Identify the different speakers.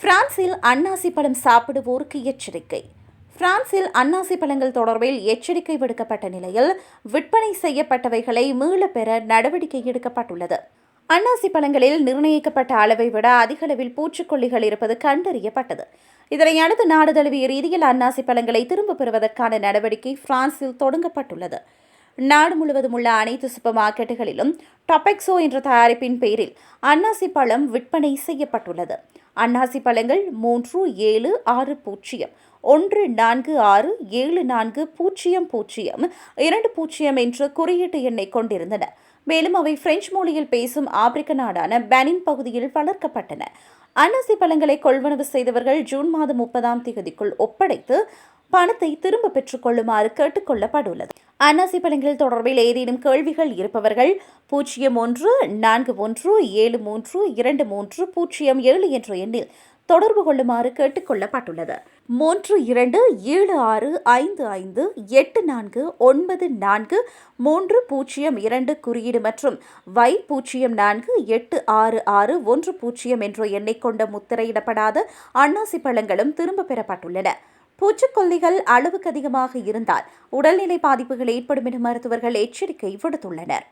Speaker 1: பிரான்சில் அன்னாசி பழம் சாப்பிடுவோருக்கு எச்சரிக்கை. பிரான்சில் அன்னாசி பழங்கள் தொடர்பில் எச்சரிக்கை விடுக்கப்பட்ட நிலையில் விற்பனை செய்யப்பட்டவைகளை மீளப் பெற நடவடிக்கை எடுக்கப்பட்டுள்ளது. அன்னாசி பழங்களில் நிர்ணயிக்கப்பட்ட அளவை விட அதிக அளவில் பூச்சிக்கொல்லிகள் இருப்பது கண்டறியப்பட்டது. இதனை அடுத்து நாடு தழுவிய ரீதியில் அன்னாசி பழங்களை திரும்பப் பெறுவதற்கான நடவடிக்கை பிரான்சில் தொடங்கப்பட்டுள்ளது. நாடு முழுவதும் உள்ள அனைத்து சூப்பர் மார்க்கெட்டுகளிலும் டொபெக்ஸோ என்ற தயாரிப்பின் பெயரில் அன்னாசி பழம் விற்பனை செய்யப்பட்டுள்ளது. அன்னாசி பழங்கள் மூன்று ஏழு ஆறு பூஜ்ஜியம் ஒன்று நான்கு ஆறு ஏழு நான்கு பூஜ்ஜியம் பூஜ்ஜியம் இரண்டு பூஜ்ஜியம் என்ற குறியீட்டு எண்ணை கொண்டிருந்தன. மேலும் அவை பிரெஞ்சு மொழியில் பேசும் ஆப்பிரிக்க நாடான பெனின் பகுதியில் வளர்க்கப்பட்டன. அன்னாசி பழங்களை கொள்வனவு செய்தவர்கள் ஜூன் மாதம் முப்பதாம் தேதிக்குள் ஒப்படைத்து பணத்தை திரும்ப பெற்றுக் கொள்ளுமாறு கேட்டுக்கொள்ளப்பட்டுள்ளது அன்னாசி பழங்கள் தொடர்பில் ஏதேனும் கேள்விகள் இருப்பவர்கள் பூஜ்ஜியம் ஒன்று நான்கு ஒன்று ஏழு மூன்று இரண்டு மூன்று பூஜ்ஜியம் ஏழு என்ற எண்ணில் தொடர்பு கொள்ளுமாறு கேட்டுக்கொள்ளப்பட்டுள்ளது மூன்று இரண்டு ஏழு ஆறு ஐந்து ஐந்து எட்டு நான்கு ஒன்பது நான்கு மூன்று பூஜ்ஜியம் இரண்டு குறியீடு மற்றும் வை பூஜ்ஜியம் நான்கு எட்டு ஆறு ஆறு ஒன்று பூஜ்ஜியம் என்ற எண்ணை கொண்ட முத்திரையிடப்படாத அன்னாசி பழங்களும் திரும்பப் பெறப்பட்டுள்ளன. பூச்சிக்கொல்லிகள் அளவுக்கு அதிகமாக இருந்தால் உடல்நிலை பாதிப்புகள் ஏற்படும் என மருத்துவர்கள் எச்சரிக்கை விடுத்துள்ளனர்.